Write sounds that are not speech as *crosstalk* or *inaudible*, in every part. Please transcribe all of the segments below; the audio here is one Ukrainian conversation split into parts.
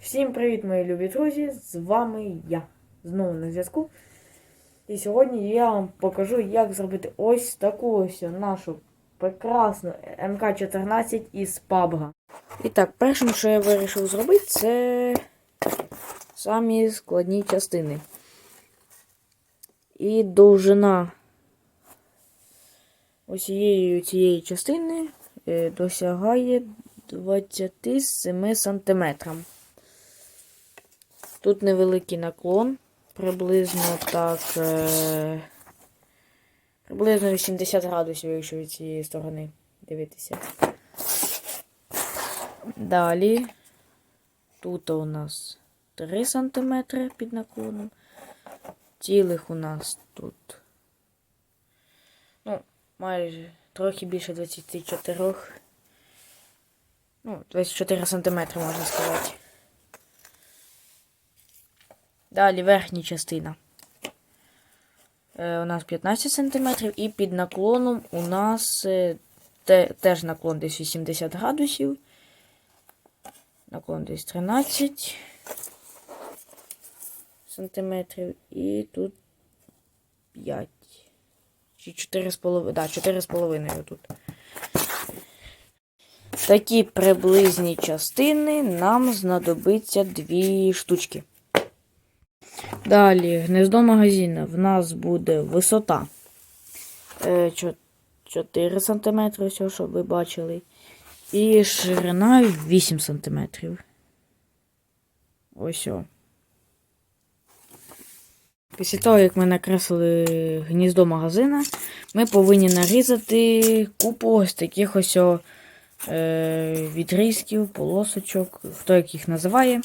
Всім привіт, мої любі друзі! З вами я знову на зв'язку. І сьогодні я вам покажу, як зробити ось таку ось нашу прекрасну МК-14 із PUBG. І так, першим, що я вирішив зробити, це самі складні частини. І довжина ось цієї, частини е, досягає 27 сантиметрам. Тут невеликий наклон, приблизно так. Е, приблизно 80 градусів, якщо від цієї сторони дивитися. Далі. Тут у нас 3 см під наклоном. Цілих у нас тут. Ну, майже трохи більше 24. Ну, 24 см, можна сказати. Далі верхня частина. Е, у нас 15 см і під наклоном у нас е, те, теж наклон десь 80 градусів. Наклон десь 13 сантиметрів і тут 5. Чи 4,5. Да, 4,5 тут. Такі приблизні частини нам знадобиться дві штучки. Далі, гнездо магазина. В нас буде висота е, 4 см, ось, щоб ви бачили. І ширина 8 см. Ось. О. Після того, як ми накреслили гніздо магазина, ми повинні нарізати купу ось таких ось о, е, відрізків, полосочок, хто як їх називає.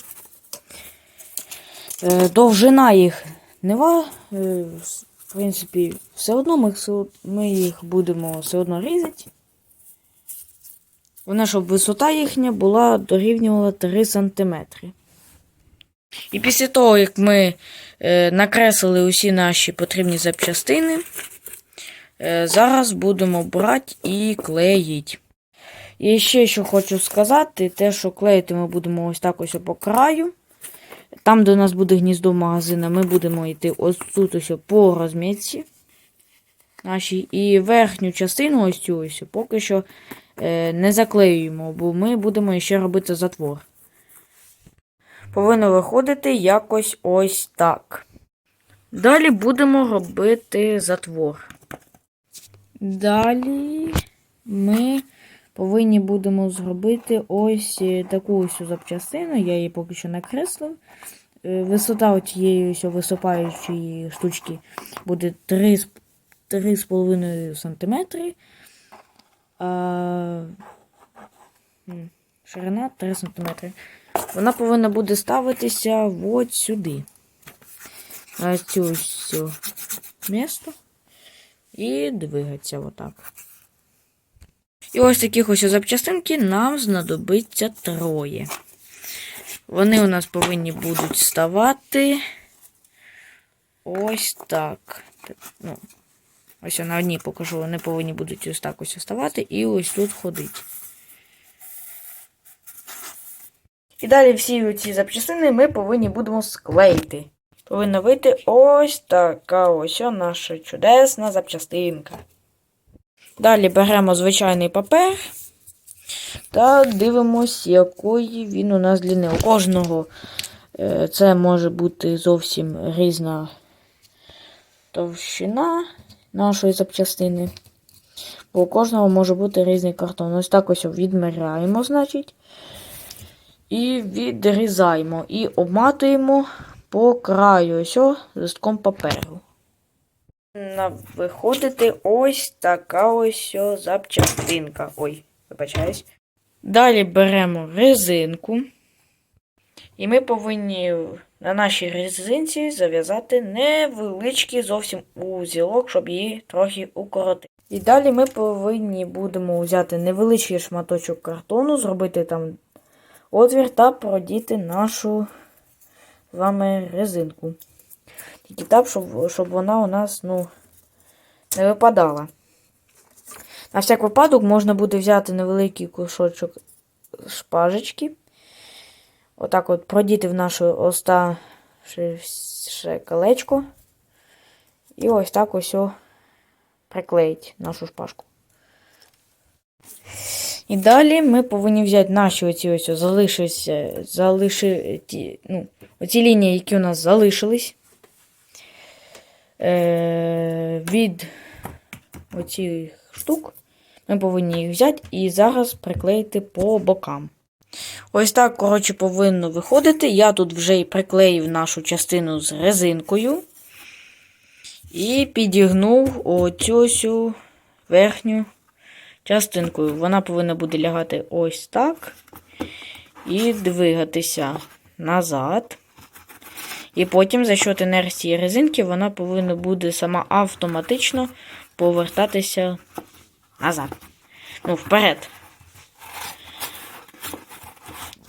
Е, довжина їх нева, е, в принципі, все одно ми, ми їх будемо все одно різати. Вона, щоб висота їхня була дорівнювала 3 см. І після того, як ми е, накреслили усі наші потрібні запчастини, е, зараз будемо брати і клеїти. І ще що хочу сказати, те, що клеїти ми будемо ось так ось по краю. Там, де у нас буде гніздо магазина, ми будемо йти ось тут ось по розмітці нашій. І верхню частину, ось цю ось, поки що е, не заклеюємо, бо ми будемо ще робити затвор. Повинно виходити якось ось так. Далі будемо робити затвор. Далі ми повинні будемо зробити ось е, таку ось запчастину. Я її поки що накреслив. Е, Висота цієї висипаючої штучки буде 3,5 см. А ширина 3 см. Вона повинна буде ставитися от сюди. На цю місто. І двигатися отак. І ось таких ось запчастинки нам знадобиться троє. Вони у нас повинні будуть ставати ось так. Ну, ось я на одній покажу, вони повинні будуть ось так ось ставати і ось тут ходити. І далі всі ці запчастини ми повинні будемо склеїти. Повинна вийти ось така ось наша чудесна запчастинка. Далі беремо звичайний папер та дивимось, якої він у нас длини. У кожного е, це може бути зовсім різна товщина нашої запчастини. Бо у кожного може бути різний картон. Ось так ось відміряємо, значить. І відрізаємо. І обматуємо по краю ось листком паперу. Виходити ось така ось запчастинка. Ой, вибачаюсь. Далі беремо резинку. І ми повинні на нашій резинці зав'язати невеличкий зовсім узілок, щоб її трохи укоротити. І далі ми повинні будемо взяти невеличкий шматочок картону, зробити там отвір та продіти нашу з вами резинку. Тільки так, щоб, щоб вона у нас ну, не випадала. На всяк випадок можна буде взяти невеликий кусочок шпажечки. отак от продіти в наше оставшееся колечко. І ось так ось о приклеїть нашу шпажку. І далі ми повинні взяти наші оці ось залишилися, залиши, ну, оці лінії, які у нас залишились. Е, від оцих штук ми повинні їх взяти і зараз приклеїти по бокам. Ось так, коротше, повинно виходити. Я тут вже і приклеїв нашу частину з резинкою. І підігнув оцю верхню частинкою. Вона повинна буде лягати ось так. І двигатися назад. І потім, за счет інерції резинки, вона повинна буде сама автоматично повертатися назад. Ну, вперед.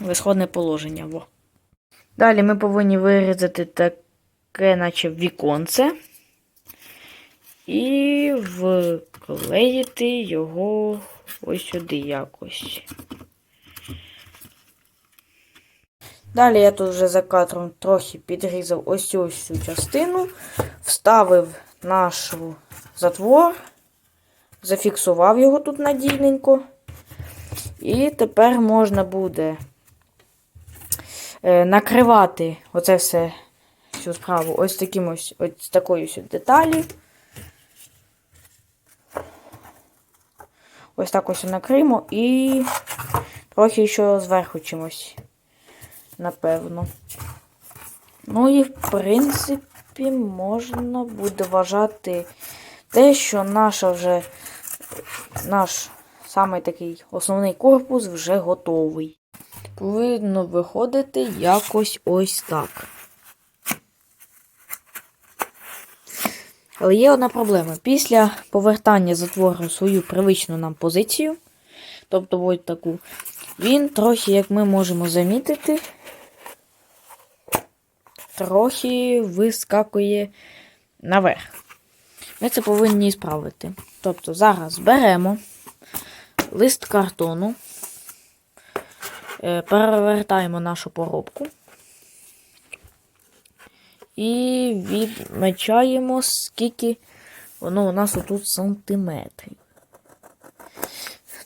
В ісходне положення. Во. Далі ми повинні вирізати таке, наче віконце. І вклеїти його ось сюди якось. Далі я тут вже за кадром трохи підрізав ось цю ось цю частину, вставив наш затвор, зафіксував його тут надійненько. І тепер можна буде е, накривати оце все всю справу ось таким ось, ось такою ось деталі. Ось так ось накриємо і трохи ще зверху чимось, напевно. Ну і, в принципі, можна буде вважати те, що наша вже наш саме такий основний корпус вже готовий. Повинно виходити якось ось так. Але є одна проблема. Після повертання затвору свою привичну нам позицію, тобто ось таку, він трохи, як ми можемо замітити, трохи вискакує наверх. Ми це повинні справити. Тобто зараз беремо лист картону, е, перевертаємо нашу поробку. І відмічаємо, скільки воно у нас отут сантиметрів.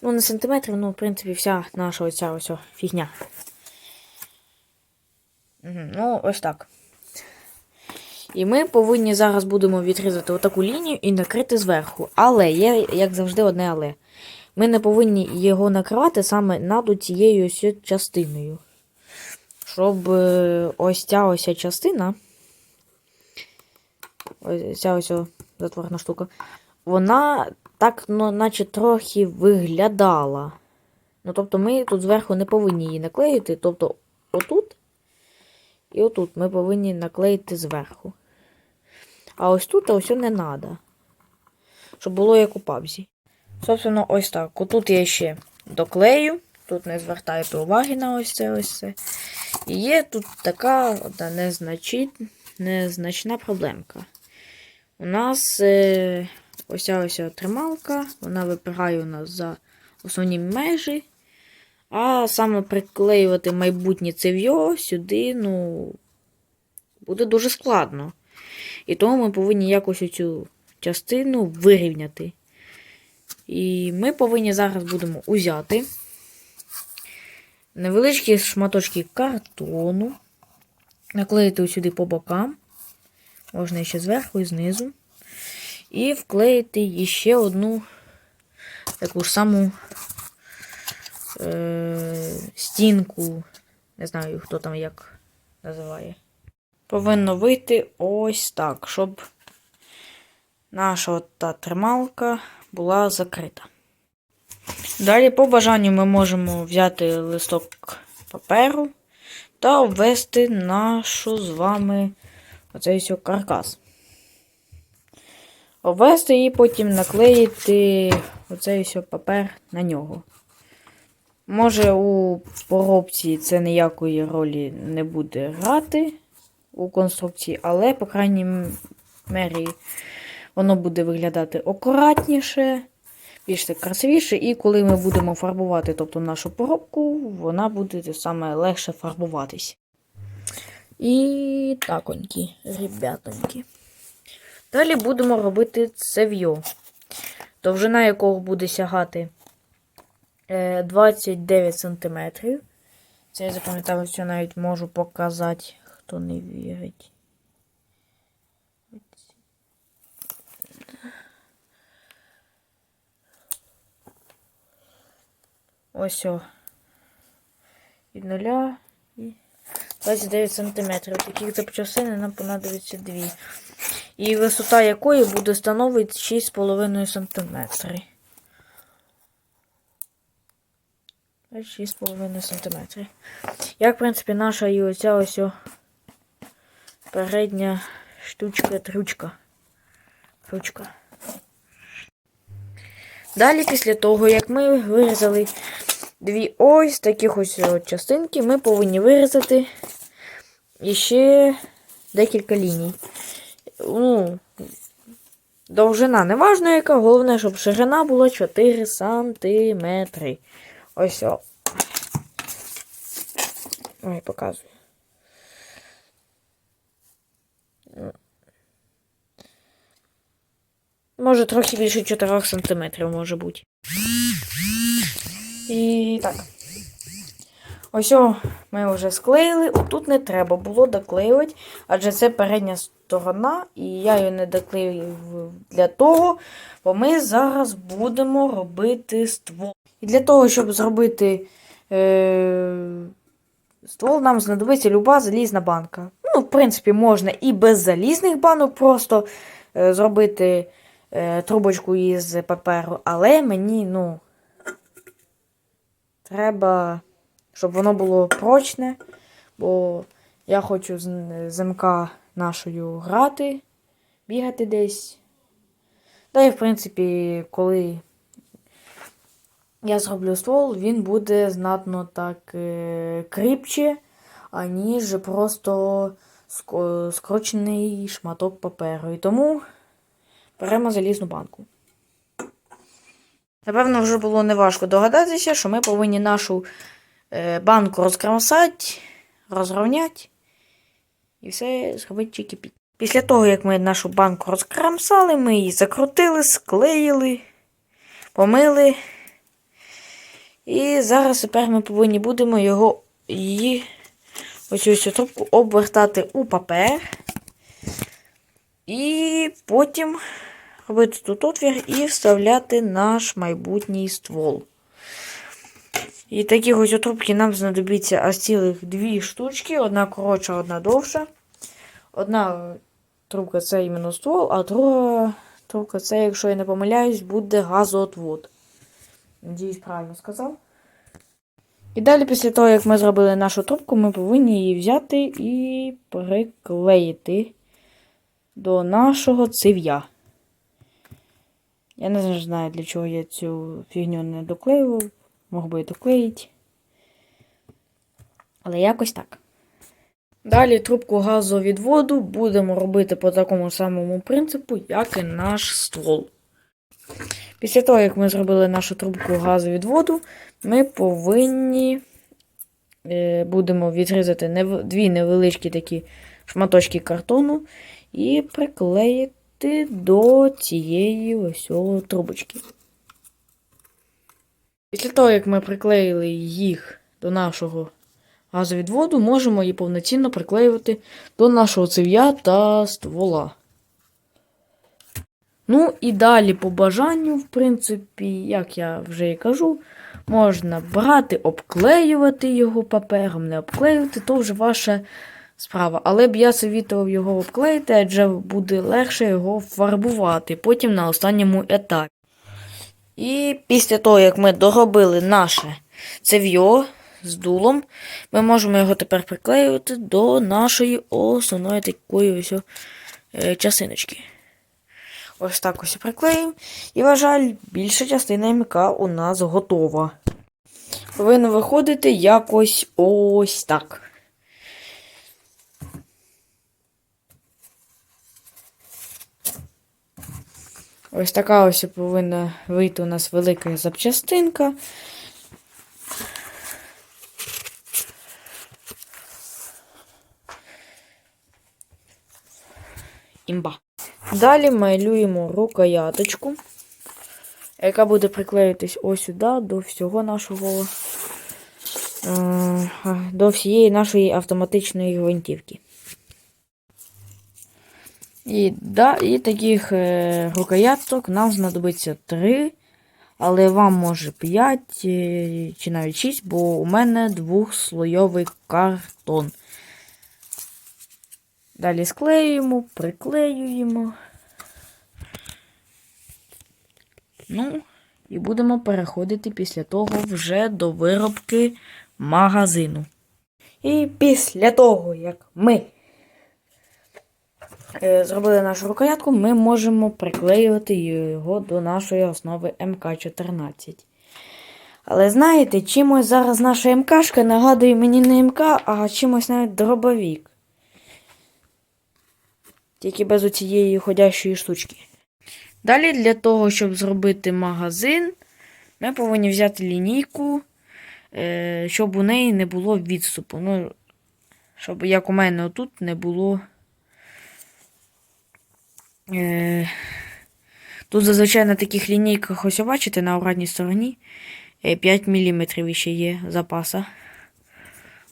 Ну, не сантиметрів, ну, в принципі, вся наша оця ось фігня. Ну, ось так. І ми повинні зараз будемо відрізати отаку лінію і накрити зверху. Але є, як завжди, одне але. Ми не повинні його накривати саме над цією частиною. Щоб е, ось ця ось частина. Ось ця ось затворна штука. Вона так, ну, наче трохи виглядала. Ну, тобто, ми тут зверху не повинні її наклеїти. Тобто, отут і отут ми повинні наклеїти зверху. А ось тут ось не треба. Щоб було як у пабзі. Собственно, ось так. Отут я ще доклею. Тут не звертайте уваги на ось це ось це. І є тут така одна незначит... незначна проблемка. У нас е, ось ця ось трималка, вона випирає у нас за основні межі. А саме приклеювати майбутнє цев'йо сюди, ну, буде дуже складно. І тому ми повинні якось цю частину вирівняти. І ми повинні зараз будемо узяти невеличкі шматочки картону, наклеїти сюди по бокам, можна ще зверху і знизу. І вклеїти ще одну таку ж саму е, стінку. Не знаю, хто там як називає. Повинно вийти ось так, щоб наша та трималка була закрита. Далі, по бажанню, ми можемо взяти листок паперу та обвести нашу з вами оцей каркас. Обвести і потім наклеїти оцей папер на нього. Може, у поробці це ніякої ролі не буде грати у конструкції, але, по крайній мері, воно буде виглядати акуратніше. більш так красивіше, і коли ми будемо фарбувати тобто, нашу поробку, вона буде саме легше фарбуватись. І таконькі, ребятонькі. Далі будемо робити цев'йо, довжина якого буде сягати е, 29 см. Це я запам'ятав, що навіть можу показати, хто не вірить. Ось о. Від нуля і 29 см. Таких запчастин нам понадобиться дві. І висота якої буде становити 6,5 см. 6,5 см. Як, в принципі, наша і оця ось о передня штучка-трючка. Ручка. Далі, після того, як ми вирізали дві ось таких ось частинки, ми повинні вирізати іще декілька ліній. Ну, довжина не важна яка, головне, щоб ширина була 4 сантиметри. Ось о. Ой, показую. Може, трохи більше 4 см може бути. І так. Ось ми вже склеїли. Отут не треба було доклеювати, адже це передня сторона, і я її не доклеїв для того, бо ми зараз будемо робити ствол. І для того, щоб зробити е, ствол, нам знадобиться люба залізна банка. В принципі, можна і без залізних банок просто е, зробити е, трубочку із паперу, але мені, ну, треба, щоб воно було прочне, бо я хочу з замка нашою грати, бігати десь. Та і, в принципі, коли я зроблю ствол, він буде знатно так е, кріпче, аніж просто скрочений шматок паперу. І тому беремо залізну банку. Напевно, вже було неважко догадатися, що ми повинні нашу е, банку розкрамсати, розрівняти і все зробити чики-пі. Після того, як ми нашу банку розкрамсали, ми її закрутили, склеїли, помили. І зараз тепер ми повинні будемо його її ось цю трубку обвертати у папер. І потім робити тут отвір і вставляти наш майбутній ствол. І таких ось трубки нам знадобиться аж цілих дві штучки. Одна коротша, одна довша. Одна трубка це іменно ствол, а друга трубка це, якщо я не помиляюсь, буде газоотвод. Надіюсь, правильно сказав. І далі, після того, як ми зробили нашу трубку, ми повинні її взяти і приклеїти до нашого цив'я. Я не знаю, для чого я цю фігню не доклеював. Мог би і доклеїти. Але якось так. Далі трубку газовідводу будемо робити по такому самому принципу, як і наш ствол. Після того, як ми зробили нашу трубку газовідводу, ми повинні е, будемо відрізати дві невеличкі такі шматочки картону і приклеїти до цієї ось трубочки. Після того, як ми приклеїли їх до нашого газовідводу, можемо її повноцінно приклеювати до нашого цев'я та ствола. Ну і далі по бажанню, в принципі, як я вже і кажу, можна брати, обклеювати його папером, не обклеювати, то вже ваша справа. Але б я совітував його обклеїти, адже буде легше його фарбувати потім на останньому етапі. І після того, як ми доробили наше цев'йо з дулом, ми можемо його тепер приклеювати до нашої основної такої ось е, часиночки. Ось так ось приклеїмо. І, на жаль, більша частина МК у нас готова. Повинно виходити якось ось так. Ось така ось повинна вийти у нас велика запчастинка. Імба. Далі малюємо рукояточку, яка буде приклеїтись ось сюди до всього нашого. е, До всієї нашої автоматичної гвинтівки. І, да, і таких е, рукояток нам знадобиться 3, але вам може 5 е, чи навіть 6, бо у мене двохслойовий картон. Далі склеюємо, приклеюємо. Ну, і будемо переходити після того вже до виробки магазину. І після того, як ми е, зробили нашу рукоятку, ми можемо приклеювати його до нашої основи МК-14. Але знаєте, чимось зараз наша МКшка нагадує мені не МК, а чимось навіть дробовік. Тільки без оцієї ходящої штучки. Далі, для того, щоб зробити магазин, ми повинні взяти лінійку, е, щоб у неї не було відступу. Ну, щоб, як у мене отут, не було. Е, Тут зазвичай на таких лінійках, ось бачите, на обратній стороні е, 5 мм ще є запаса.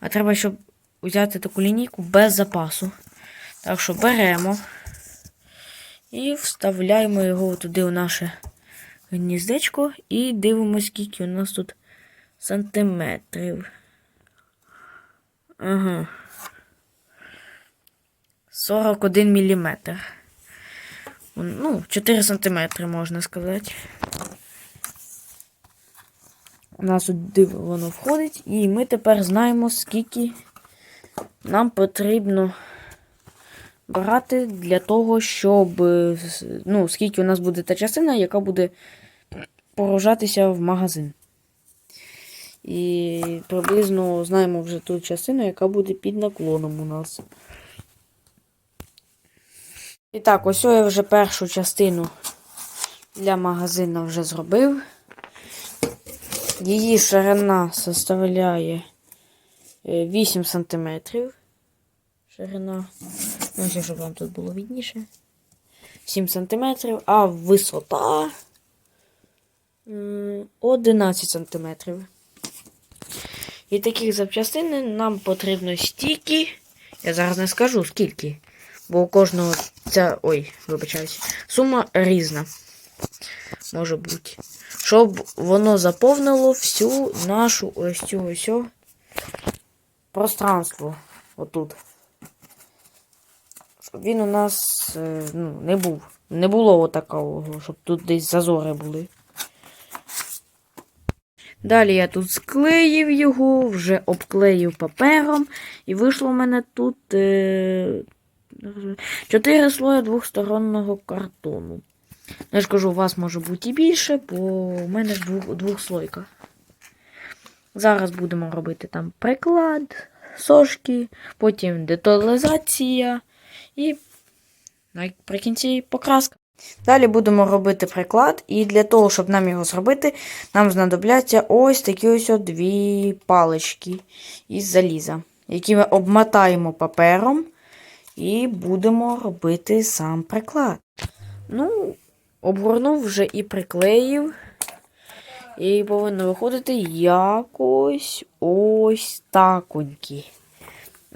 А треба, щоб взяти таку лінійку без запасу. Так що беремо і вставляємо його туди у наше гніздечко і дивимося, скільки у нас тут сантиметрів. Ага. 41 міліметр. Ну, 4 сантиметри, можна сказати. У нас тут диво воно входить, і ми тепер знаємо, скільки нам потрібно брати для того, щоб. е, Ну, скільки у нас буде та частина, яка буде погружатися в магазин. І приблизно знаємо вже ту частину, яка буде під наклоном у нас. І так, ось я вже першу частину для магазину вже зробив. Її ширина составляє е, 8 см. Ширина. Ну, ось, щоб вам тут було відніше. 7 см, а висота 11 см. І таких запчастин нам потрібно стільки. Я зараз не скажу скільки. Бо у кожного ця. Ой, вибачаюсь. Сума різна. Може бути. Щоб воно заповнило всю нашу ось цю ось пространство. Отут. Щоб він у нас е, ну, не був. Не було отакого, щоб тут десь зазори були. Далі я тут склеїв його, вже обклеїв папером, і вийшло в мене тут е, 4 слої двохстороннього картону. Я ж кажу, у вас може бути і більше, бо у мене двох, двохслойка. Зараз будемо робити там приклад, сошки, потім деталізація і наприкінці покраска. Далі будемо робити приклад, і для того, щоб нам його зробити, нам знадобляться ось такі ось дві палички із заліза, які ми обмотаємо папером і будемо робити сам приклад. Ну, обгорнув вже і приклеїв. І повинно виходити якось ось таконьки.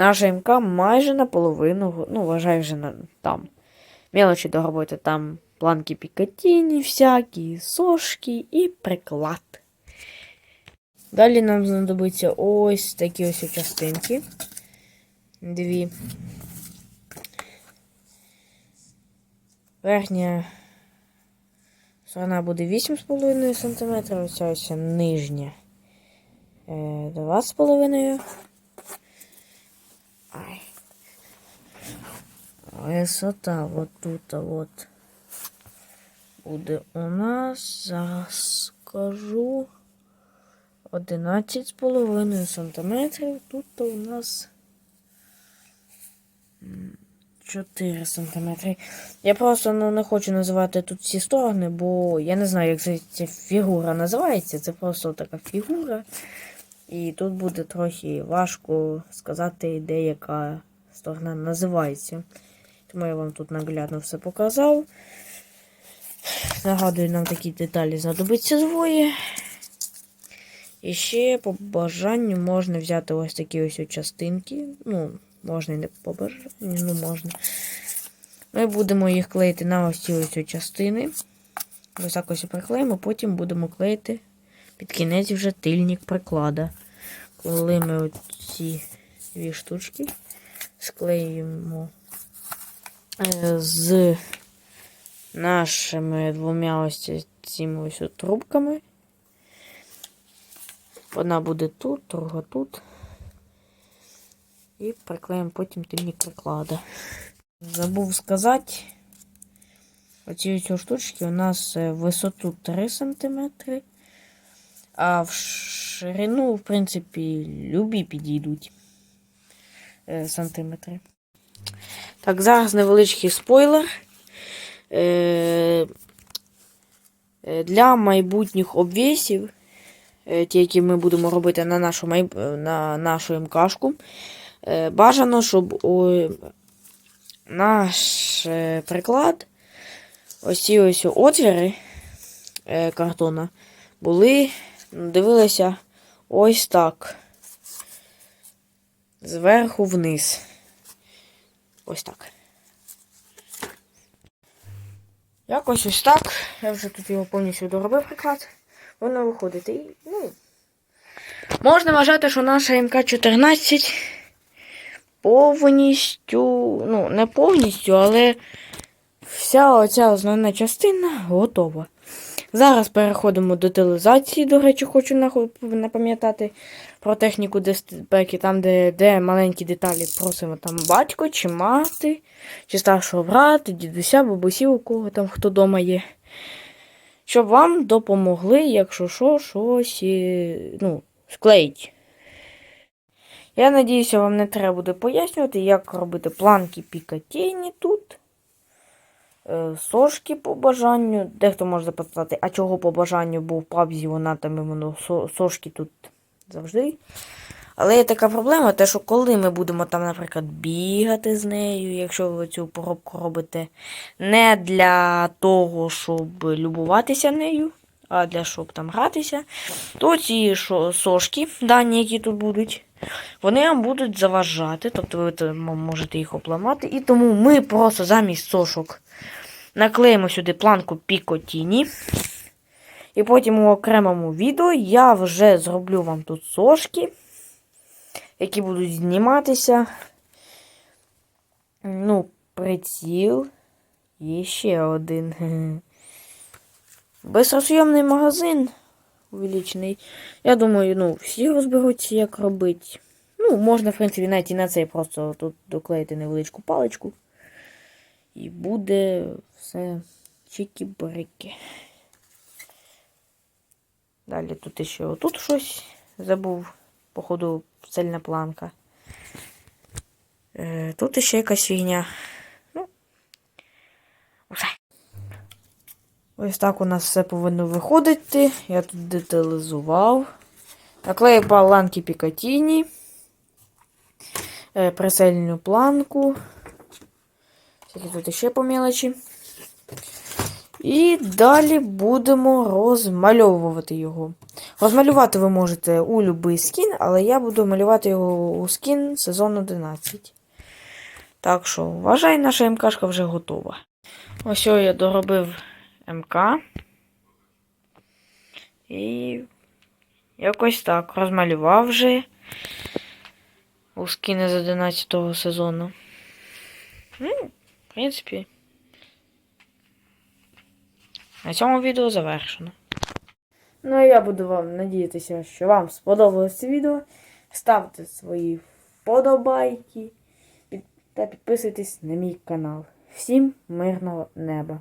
Наша МК майже наполовину, ну, вважаю вже на, там. Мелочі до роботи там планки Пікатіні, всякі, сошки і приклад. Далі нам знадобиться ось такі ось частинки. Дві. Верхня сторона буде 8,5 см, оця ось нижня е, 2,5 Ай. Висота от тут от буде у нас, зараз скажу 11,5 см. Тут у нас 4 см. Я просто ну, не хочу називати тут всі сторони, бо я не знаю, як ця фігура називається. Це просто така фігура. І тут буде трохи важко сказати, де яка сторона називається. Тому я вам тут наглядно все показав. Нагадую, нам такі деталі знадобиться двоє. І ще по бажанню можна взяти ось такі ось частинки. Ну, можна і не по бажанню, ну можна. Ми будемо їх клеїти на ось ці ось частини. Ось так ось приклеїмо, потім будемо клеїти під кінець вже тильник приклада. Коли ми ці дві штучки склеїмо е, з нашими двома ось цими ось трубками. Одна буде тут, друга тут. І приклеїмо потім тильник приклада. Забув сказати, оці ось штучки у нас е, висоту 3 см, а в ширину, в принципі, любі підійдуть е, сантиметри. Так, зараз невеличкий спойлер. Е, е, Для майбутніх обвісів, ті, які ми будемо робити на нашу, майб... на нашу МКшку, бажано, щоб у наш приклад, ось ці ось отвіри картона, були, дивилися ось так. Зверху вниз. Ось так. Якось ось так. Я вже тут його повністю доробив приклад. Воно виходить. І, ну, можна вважати, що наша МК-14 повністю, ну, не повністю, але вся оця основна частина готова. Зараз переходимо до деталізації. До речі, хочу напам'ятати про техніку безпеки, там, де, де маленькі деталі просимо там батько чи мати, чи старшого брата, дідуся, бабусі, у кого там хто вдома є. Щоб вам допомогли, якщо що, щось е, ну, склеїть. Я надіюся, вам не треба буде пояснювати, як робити планки пікатейні тут. Е, Сошки по бажанню. Дехто може запитати, а чого по бажанню, бо в пабзі вона там іменно сошки тут завжди. Але є така проблема, те, що коли ми будемо там, наприклад, бігати з нею, якщо ви цю поробку робите не для того, щоб любуватися нею, а для щоб там гратися, то ці сошки, дані, які тут будуть, вони вам будуть заважати, тобто ви можете їх обламати. І тому ми просто замість сошок наклеїмо сюди планку Пікотіні. І потім у окремому відео я вже зроблю вам тут сошки, які будуть зніматися. Ну, приціл. І ще один. *laughs* Безрозйомний магазин увеличений. Я думаю, ну, всі розберуться, як робити. Ну, можна, в принципі, навіть і на цей просто тут доклеїти невеличку паличку. І буде все чики-брики. Далі тут ще отут щось забув, походу, цельна планка. Е, тут ще якась фігня. Ну, все. Ось так у нас все повинно виходити. Я тут деталізував. Наклеїв баланки Пікатіні. Е, прицельну планку. Всякі тут ще по мелочі. І далі будемо розмальовувати його. Розмалювати ви можете у будь-який скін, але я буду малювати його у скін сезон 11. Так що, вважай, наша МКшка вже готова. Ось я доробив МК. І якось так розмалював вже у скіни з 11 сезону. Ну, в принципі. На цьому відео завершено. Ну а я буду вам надіятися, що вам сподобалось це відео. Ставте свої вподобайки та підписуйтесь на мій канал. Всім мирного неба!